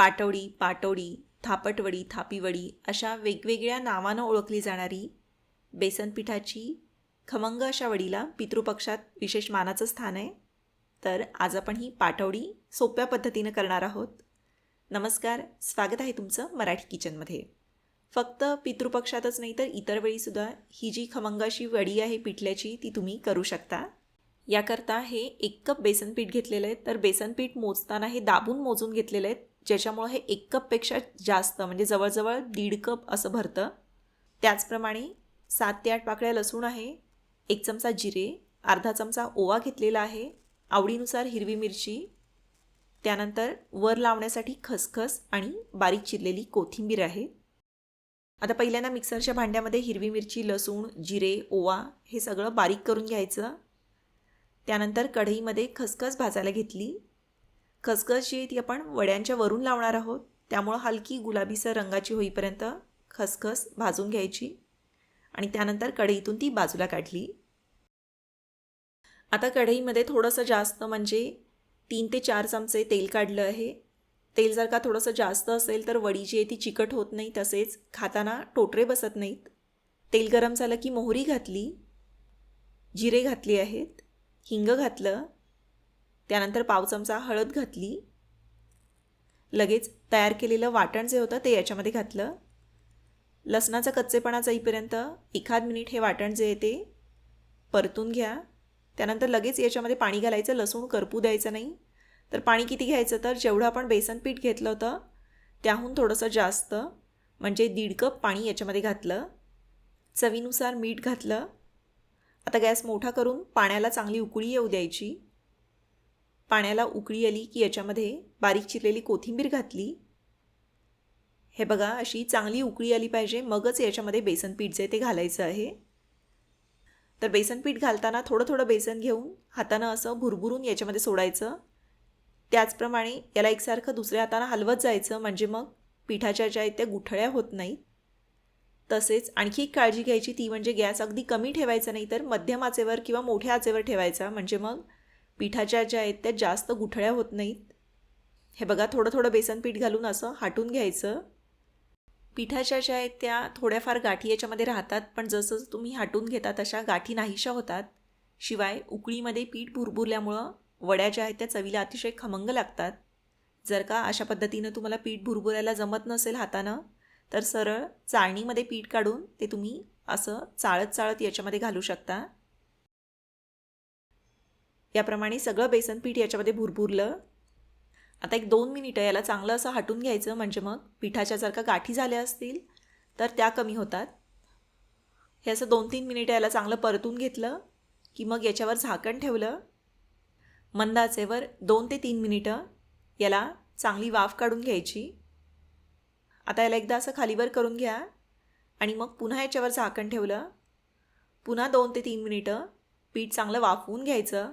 पाटवडी पाटोडी थापटवडी थापीवडी अशा वेगवेगळ्या नावानं ओळखली जाणारी बेसन पिठाची खमंग अशा वडीला पितृपक्षात विशेष मानाचं स्थान आहे. तर आज आपण ही पाटवडी सोप्या पद्धतीनं करणार आहोत. नमस्कार स्वागत आहे तुमचं मराठी किचनमध्ये. फक्त पितृपक्षातच नाही तर इतर वेळीसुद्धा ही जी खमंग अशी वडी आहे पिठल्याची ती तुम्ही करू शकता. याकरता हे एक कप बेसनपीठ घेतलेलं आहे. तर बेसनपीठ मोजताना हे दाबून मोजून घेतलेलं आहे. ज्याच्यामुळं हे एक कपपेक्षा जास्त म्हणजे जवळजवळ दीड कप असं भरतं. त्याचप्रमाणे सात ते आठ पाकळ्या लसूण आहे एक चमचा जिरे अर्धा चमचा ओवा घेतलेला आहे आवडीनुसार हिरवी मिरची त्यानंतर वर लावण्यासाठी खसखस आणि बारीक चिरलेली कोथिंबीर आहे. आता पहिल्यांदा मिक्सरच्या भांड्यामध्ये हिरवी मिरची लसूण जिरे ओवा हे सगळं बारीक करून घ्यायचं. त्यानंतर कढईमध्ये खसखस भाजायला घेतली. खसखस जी आहे ती आपण वड्यांच्या वरून लावणार आहोत. त्यामुळं हलकी गुलाबीसर रंगाची होईपर्यंत खसखस भाजून घ्यायची आणि त्यानंतर कढईतून ती बाजूला काढली. आता कढईमध्ये थोडंसं जास्त म्हणजे तीन ते चार चमचे तेल काढलं आहे. तेल जर का थोडंसं जास्त असेल तर वडी जी आहे ती चिकट होत नाही तसेच खाताना टोटरे बसत नाहीत. तेल गरम झालं की मोहरी घातली जिरे घातली आहेत हिंग घातलं त्यानंतर पाव चमचा हळद घातली. लगेच तयार केलेलं वाटण जे होतं ते याच्यामध्ये घातलं. लसणाचा कच्चेपणा जाईपर्यंत एखाद मिनिट हे वाटण जे आहे ते परतून घ्या. त्यानंतर लगेच याच्यामध्ये पाणी घालायचं लसूण करपू द्यायचं नाही. तर पाणी किती घ्यायचं? तर जेवढं आपण बेसन पीठ घेतलं होतं त्याहून थोडंसं जास्त म्हणजे दीड कप पाणी याच्यामध्ये घातलं. चवीनुसार मीठ घातलं. आता गॅस मोठा करून पाण्याला चांगली उकळी येऊ द्यायची. पाण्याला उकळी आली की याच्यामध्ये बारीक चिरलेली कोथिंबीर घातली. हे बघा अशी चांगली उकळी आली पाहिजे. मगच याच्यामध्ये बेसन पीठ जे ते घालायचं आहे. तर बेसन पीठ घालताना थोडं थोडं बेसन घेऊन हातानं असं भुरभुरून याच्यामध्ये सोडायचं. त्याचप्रमाणे याला एकसारखं दुसऱ्या हातानं हलवत जायचं. म्हणजे मग पिठाच्या ज्या आहेत त्या गुठळ्या होत नाहीत. तसेच आणखी एक काळजी घ्यायची ती म्हणजे गॅस अगदी कमी ठेवायचा नाही तर मध्यम आचेवर किंवा मोठ्या आचेवर ठेवायचा. म्हणजे मग पिठाच्या ज्या आहेत त्या जास्त गुठळ्या होत नाहीत. हे बघा थोडं थोडं बेसन पीठ घालून असं हाटून घ्यायचं. पिठाच्या ज्या आहेत त्या थोड्याफार गाठी याच्यामध्ये राहतात पण जसं तुम्ही हाटून घेता तशा गाठी नाहीशा होतात. शिवाय उकळीमध्ये पीठ भुरभुरल्यामुळं वड्या ज्या आहेत त्या चवीला अतिशय खमंग लागतात. जर का अशा पद्धतीनं तुम्हाला पीठ भुरभुरायला जमत नसेल हातानं तर सरळ चाळणीमध्ये पीठ काढून ते तुम्ही असं चाळत चाळत याच्यामध्ये घालू शकता. याप्रमाणे सगळं बेसन पीठ याच्यामध्ये भुरभुरलं. आता एक दोन मिनिटं याला चांगलं असं हटून घ्यायचं म्हणजे मग पिठाच्या जर का गाठी झाल्या असतील तर त्या कमी होतात. हे असं दोन तीन मिनिटं याला चांगलं परतून घेतलं की मग याच्यावर झाकण ठेवलं. मंद आचेवर दोन ते तीन मिनिटं याला चांगली वाफ काढून घ्यायची. आता याला एकदा असं खालीवर करून घ्या आणि मग पुन्हा याच्यावर झाकण ठेवलं. पुन्हा दोन ते तीन मिनिटं पीठ चांगलं वाफवून घ्यायचं.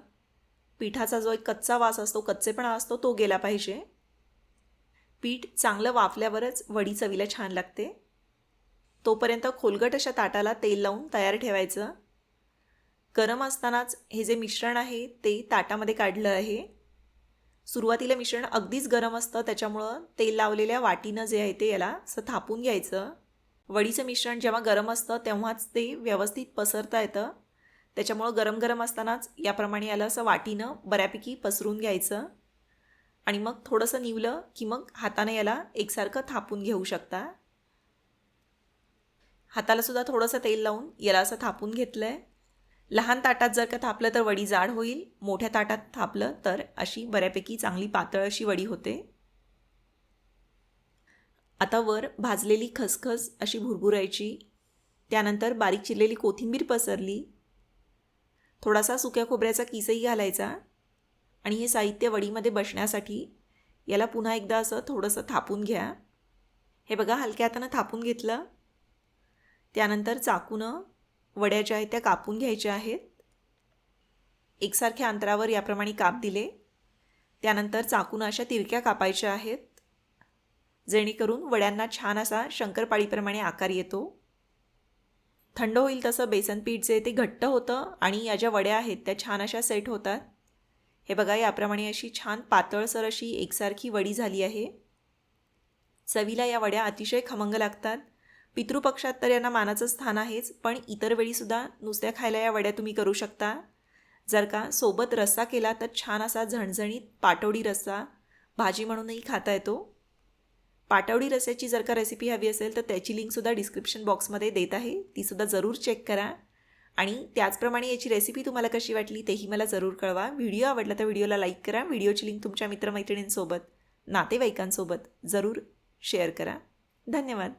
पिठाचा जो एक कच्चा वास असतो कच्चेपणा असतो तो गेला पाहिजे. पीठ चांगलं वाफल्यावरच वडी चवीला छान लागते. तोपर्यंत खोलगट अशा ताटाला तेल लावून तयार ठेवायचं. गरम असतानाच हे जे मिश्रण आहे ते ताटामध्ये काढलं आहे. सुरुवातीला मिश्रण अगदीच गरम असतं त्याच्यामुळं तेल लावलेल्या वाटीनं जे आहे ते याला असं थापून घ्यायचं. वडीचं मिश्रण जेव्हा गरम असतं तेव्हाच ते व्यवस्थित पसरता येतं. त्याच्यामुळं गरम गरम असतानाच याप्रमाणे याला असं वाटीनं बऱ्यापैकी पसरून घ्यायचं. आणि मग थोडंसं निवलं की मग हाताने याला एकसारखं थापून घेऊ शकता. हातालासुद्धा थोडंसं तेल लावून याला असं थापून घेतलं आहे लहान ताटात जर का थापलं तर वडी जाड होईल. मोठ्या ताटात थापलं तर अशी बऱ्यापैकी चांगली पातळ अशी वडी होते. आता वर भाजलेली खसखस अशी भुरभुरायची. त्यानंतर बारीक चिरलेली कोथिंबीर पसरली. थोडासा सुक्या खोबऱ्याचा किसही घालायचा आणि हे साहित्य वडीमध्ये बसण्यासाठी याला पुन्हा एकदा असं थोडंसं थापून घ्या. हे बघा हलक्या हातानं थापून घेतलं. त्यानंतर चाकूनं वड्या ज्या आहेत त्या कापून घ्यायच्या आहेत. एकसारख्या अंतरावर याप्रमाणे काप दिले. त्यानंतर चाकून अशा तिरक्या कापायच्या आहेत. जेणेकरून वड्यांना छान असा शंकरपाळीप्रमाणे आकार येतो. थंड होईल तसं बेसन पीठ जे ते घट्ट होतं आणि या ज्या वड्या आहेत त्या छान अशा सेट होतात. हे बघा याप्रमाणे अशी छान पातळसर अशी एकसारखी वडी झाली आहे. चवीला या वड्या अतिशय खमंग लागतात. पितृपक्षात तर यांना मानाचं स्थान आहेच पण इतर वेळीसुद्धा नुसत्या खायला या वड्या तुम्ही करू शकता. जर का सोबत रस्सा केला तर छान असा झणझणीत पाटोडी रस्सा भाजी म्हणूनही खाता येतो. पाटवडी रस्याची जर का रेसिपी हवी असेल तर त्याची लिंकसुद्धा डिस्क्रिप्शन बॉक्समध्ये देत आहे. तीसुद्धा जरूर चेक करा. आणि त्याचप्रमाणे याची रेसिपी तुम्हाला कशी वाटली तेही मला जरूर कळवा. व्हिडिओ आवडला तर व्हिडिओला लाईक करा. व्हिडिओची लिंक तुमच्या मित्रमैत्रिणींसोबत नातेवाईकांसोबत जरूर शेअर करा. धन्यवाद.